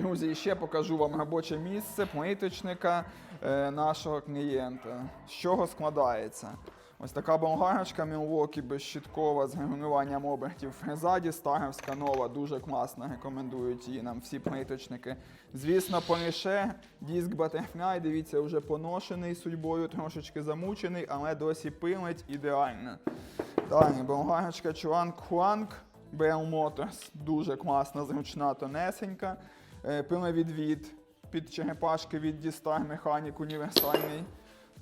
Друзі, ще покажу вам робоче місце плиточника е, нашого клієнта. З чого складається? Ось така болгарочка Milwaukee безщиткова з регулюванням обертів фрезаді, старовська нова, дуже класна, рекомендують її нам всі плиточники. Звісно, поліше, диск Butterfly, дивіться, вже поношений судьбою, трошечки замучений, але досі пилить ідеально. Далі, болгарочка Чуанг Хуанг Bell Motors, дуже класна, зручна, тонесенька. Е, Пиловідвід під черепашки від Дістар механік універсальний.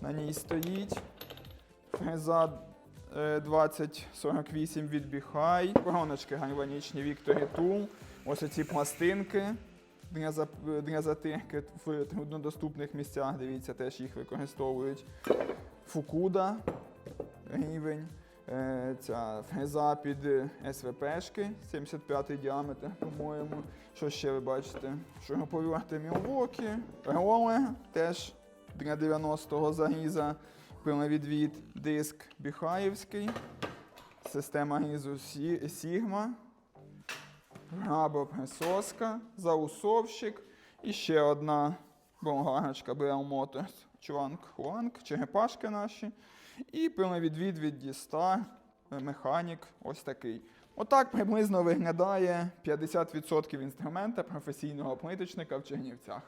На ній стоїть. Фреза е, 2048 від Біхай. Вороночки гальванічні Victory Tool. Ось оці пластинки для затирки в труднодоступних місцях. Дивіться, теж їх використовують. Фукуда рівень. Е, Ця фреза під СВПшки, 75-й діаметр, по-моєму. Що ще ви бачите? Шуруповерти Milwaukee, ролер теж для 90-го заріза, пиловідвід, диск Біхаївський, система різу Сі- Sigma, грабоприсоска, заусовщик і ще одна болгарочка BL Motors Чуанг Хуанг, черепашки наші. І пиловідвід від діста, механік, ось такий. Отак приблизно виглядає 50% інструмента професійного плиточника в Чернівцях.